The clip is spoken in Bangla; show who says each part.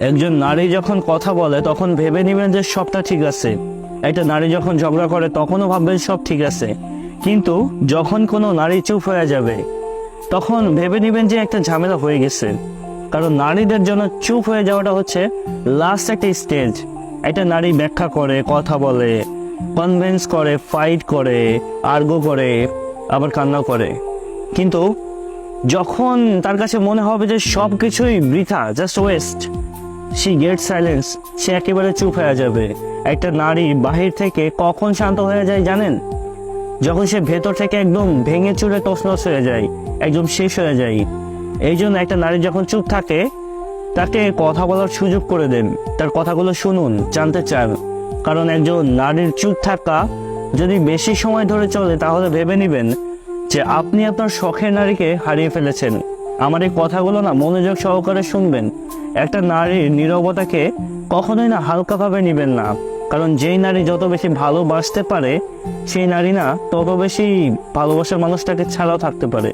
Speaker 1: একজন নারী যখন কথা বলে, তখন ভেবে নেবেন যে সবটা ঠিক আছে। একটা নারী যখন ঝগড়া করে, তখনও ভাববেন সব ঠিক আছে। কিন্তু যখন কোনো নারী চুপ হয়ে যাবে, তখন ভেবে নেবেন যে একটা ঝামেলা হয়ে গেছে। কারণ নারীদের জন্য চুপ হয়ে যাওয়াটা হচ্ছে লাস্ট একটা স্টেজ একটা নারী ব্যাখ্যা করে, কথা বলে কনভেন্স করে ফাইট করে আর্গো করে, আবার কান্না করে। কিন্তু যখন তার কাছে মনে হবে যে সব কিছুই বৃথা just waste see get silence সে একেবারে চুপ হয়ে যাবে। একটা নারী বাহির থেকে কখন শান্ত হয়ে যায় জানেন? যখন সে ভেতর থেকে একদম ভেঙে চুরে তছনছ হয়ে যায়, একদম শেষ হয়ে যায়। এই জন্য একটা নারী যখন চুপ থাকে, তাকে কথা বলার সুযোগ করে দেন। তার কথাগুলো শুনুন, জানতে চান। কারণ একজন নারীর চুপ থাকা যদি বেশি সময় ধরে চলে, তাহলে ভেবে নেবেন যে আপনি আপনার শখের নারীকে হারিয়ে ফেলেছেন। আমার এই কথাগুলো না মনোযোগ সহকারে শুনবেন। একটা নারীর নীরবতাকে কখনোই না হালকাভাবে নেবেন না। কারণ যেই নারী যত বেশি ভালোবাসতে পারে, সেই নারী না তত বেশি ভালোবাসার মানুষটাকে ছাড়াও থাকতে পারে।